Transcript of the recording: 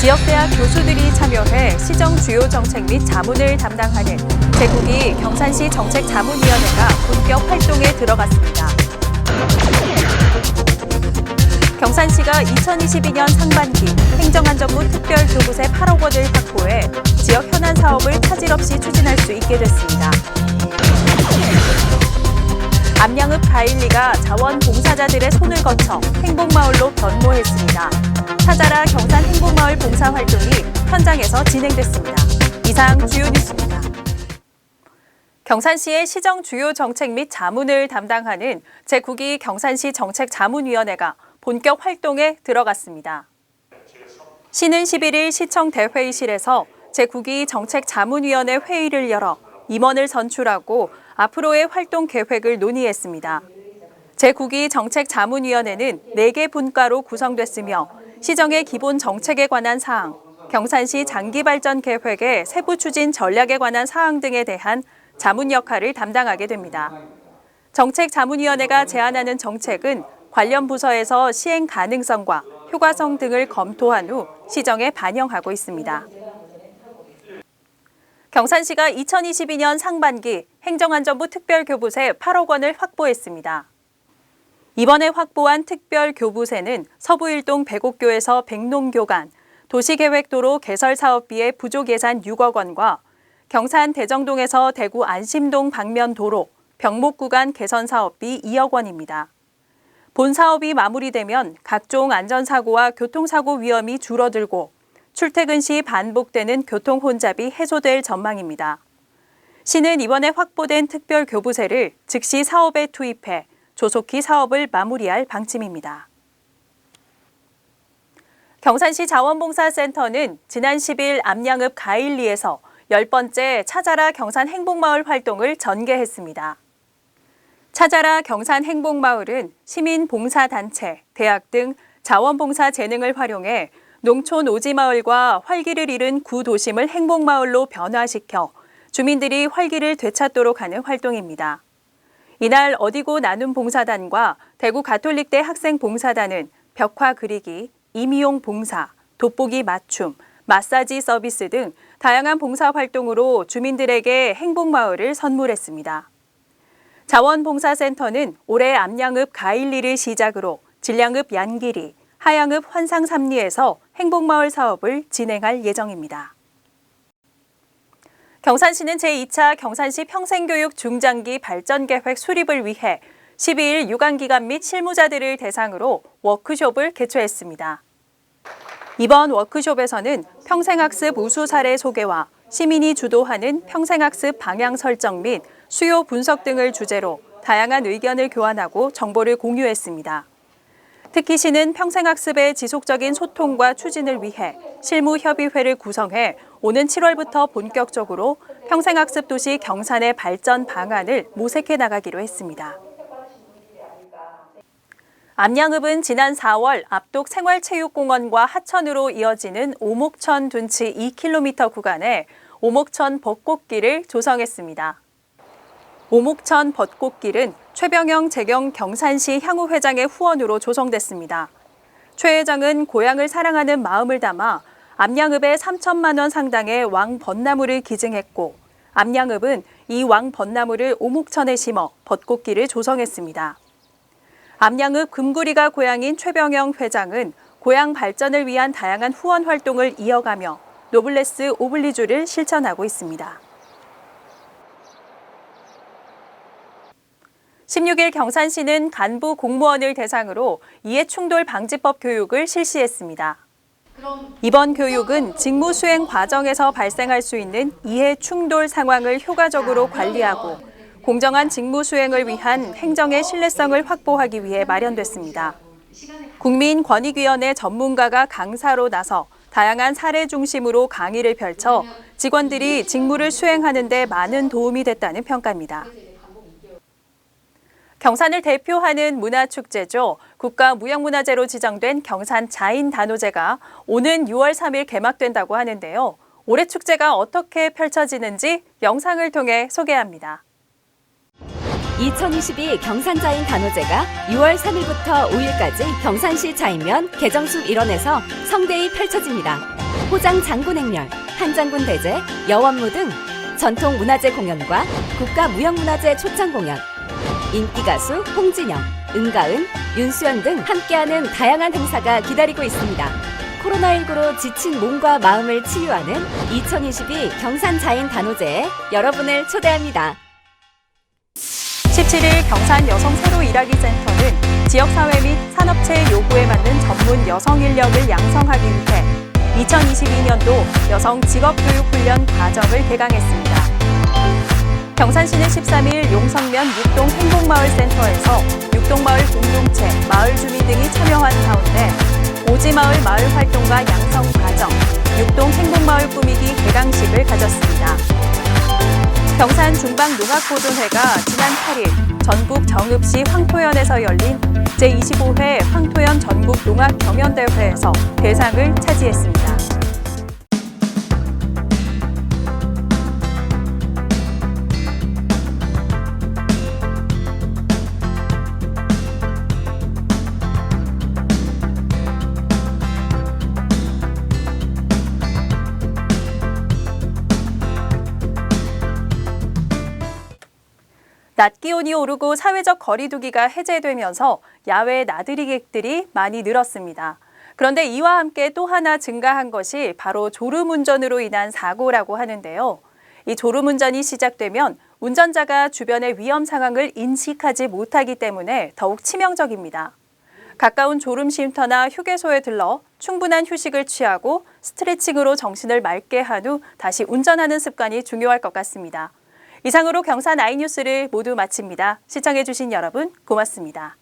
지역대학 교수들이 참여해 시정 주요 정책 및 자문을 담당하는 제국이 경산시 정책자문위원회가 본격 활동에 들어갔습니다. 경산시가 2022년 상반기 행정안전부 특별교부세 8억 원을 확보해 지역 현안 사업을 차질 없이 추진할 수 있게 됐습니다. 암양읍 가일리가 자원봉사자들의 손을 거쳐 행복마을로 변모했습니다. 찾아라 경산 행복마을 봉사 활동이 현장에서 진행됐습니다. 이상 주요 뉴스입니다. 경산시의 시정 주요 정책 및 자문을 담당하는 제9기 경산시 정책자문위원회가 본격 활동에 들어갔습니다. 시는 11일 시청 대회의실에서 제9기 정책자문위원회 회의를 열어 임원을 선출하고 앞으로의 활동 계획을 논의했습니다. 제9기 정책자문위원회는 4개 분과로 구성됐으며 시정의 기본 정책에 관한 사항, 경산시 장기 발전 계획의 세부 추진 전략에 관한 사항 등에 대한 자문 역할을 담당하게 됩니다. 정책 자문위원회가 제안하는 정책은 관련 부서에서 시행 가능성과 효과성 등을 검토한 후 시정에 반영하고 있습니다. 경산시가 2022년 상반기 행정안전부 특별교부세 8억 원을 확보했습니다. 이번에 확보한 특별 교부세는 서부일동 백옥교에서 백농교 간, 도시계획도로 개설 사업비의 부족 예산 6억 원과 경산 대정동에서 대구 안심동 방면 도로, 병목 구간 개선 사업비 2억 원입니다. 본 사업이 마무리되면 각종 안전사고와 교통사고 위험이 줄어들고 출퇴근 시 반복되는 교통 혼잡이 해소될 전망입니다. 시는 이번에 확보된 특별 교부세를 즉시 사업에 투입해 조속히 사업을 마무리할 방침입니다. 경산시 자원봉사센터는 지난 10일 암양읍 가일리에서 10번째 찾아라 경산 행복마을 활동을 전개했습니다. 찾아라 경산 행복마을은 시민 봉사단체, 대학 등 자원봉사 재능을 활용해 농촌 오지마을과 활기를 잃은 구도심을 행복마을로 변화시켜 주민들이 활기를 되찾도록 하는 활동입니다. 이날 어디고 나눔 봉사단과 대구 가톨릭대 학생 봉사단은 벽화 그리기, 임의용 봉사, 돋보기 맞춤, 마사지 서비스 등 다양한 봉사 활동으로 주민들에게 행복마을을 선물했습니다. 자원봉사센터는 올해 암양읍 가일리를 시작으로 진량읍 양길이, 하양읍 환상삼리에서 행복마을 사업을 진행할 예정입니다. 경산시는 제2차 경산시 평생교육 중장기 발전계획 수립을 위해 12일 유관기관 및 실무자들을 대상으로 워크숍을 개최했습니다. 이번 워크숍에서는 평생학습 우수 사례 소개와 시민이 주도하는 평생학습 방향 설정 및 수요 분석 등을 주제로 다양한 의견을 교환하고 정보를 공유했습니다. 특히 시는 평생학습의 지속적인 소통과 추진을 위해 실무협의회를 구성해 오는 7월부터 본격적으로 평생학습 도시 경산의 발전 방안을 모색해 나가기로 했습니다. 암양읍은 지난 4월 압독 생활체육공원과 하천으로 이어지는 오목천 둔치 2km 구간에 오목천 벚꽃길을 조성했습니다. 오목천 벚꽃길은 최병영 재경 경산시 향후 회장의 후원으로 조성됐습니다. 최 회장은 고향을 사랑하는 마음을 담아 암양읍에 3천만 원 상당의 왕벚나무를 기증했고 암양읍은 이 왕벚나무를 오목천에 심어 벚꽃길을 조성했습니다. 암양읍 금구리가 고향인 최병영 회장은 고향 발전을 위한 다양한 후원 활동을 이어가며 노블레스 오블리주를 실천하고 있습니다. 16일 경산시는 간부 공무원을 대상으로 이해충돌 방지법 교육을 실시했습니다. 이번 교육은 직무 수행 과정에서 발생할 수 있는 이해 충돌 상황을 효과적으로 관리하고 공정한 직무 수행을 위한 행정의 신뢰성을 확보하기 위해 마련됐습니다. 국민권익위원회 전문가가 강사로 나서 다양한 사례 중심으로 강의를 펼쳐 직원들이 직무를 수행하는 데 많은 도움이 됐다는 평가입니다. 경산을 대표하는 문화축제죠. 국가무형문화재로 지정된 경산 자인 단오제가 오는 6월 3일 개막된다고 하는데요. 올해 축제가 어떻게 펼쳐지는지 영상을 통해 소개합니다. 2022 경산자인 단오제가 6월 3일부터 5일까지 경산시 자인면 개정숲 일원에서 성대히 펼쳐집니다. 포장 장군 행렬, 한장군 대제, 여원무 등 전통 문화재 공연과 국가 무형문화재 초청 공연, 인기 가수 홍진영, 은가은, 윤수연 등 함께하는 다양한 행사가 기다리고 있습니다. 코로나19로 지친 몸과 마음을 치유하는 2022 경산 자인 단오제에 여러분을 초대합니다. 17일 경산 여성 새로 일하기 센터는 지역사회 및 산업체 요구에 맞는 전문 여성 인력을 양성하기 위해 2022년도 여성 직업교육훈련 과정을 개강했습니다. 경산시는 13일 용성면 육동 행복마을센터에서 육동마을 공동체, 마을 주민 등이 참여한 가운데 오지마을 마을 활동과 양성 과정, 육동 행복마을 꾸미기 개강식을 가졌습니다. 경산 중방농악보존회가 지난 8일 전국 정읍시 황토연에서 열린 제25회 황토연 전국 농악 경연대회에서 대상을 차지했습니다. 낮 기온이 오르고 사회적 거리두기가 해제되면서 야외 나들이객들이 많이 늘었습니다. 그런데 이와 함께 또 하나 증가한 것이 바로 졸음운전으로 인한 사고라고 하는데요. 이 졸음운전이 시작되면 운전자가 주변의 위험 상황을 인식하지 못하기 때문에 더욱 치명적입니다. 가까운 졸음 쉼터나 휴게소에 들러 충분한 휴식을 취하고 스트레칭으로 정신을 맑게 한 후 다시 운전하는 습관이 중요할 것 같습니다. 이상으로 경산 아이뉴스를 모두 마칩니다. 시청해주신 여러분 고맙습니다.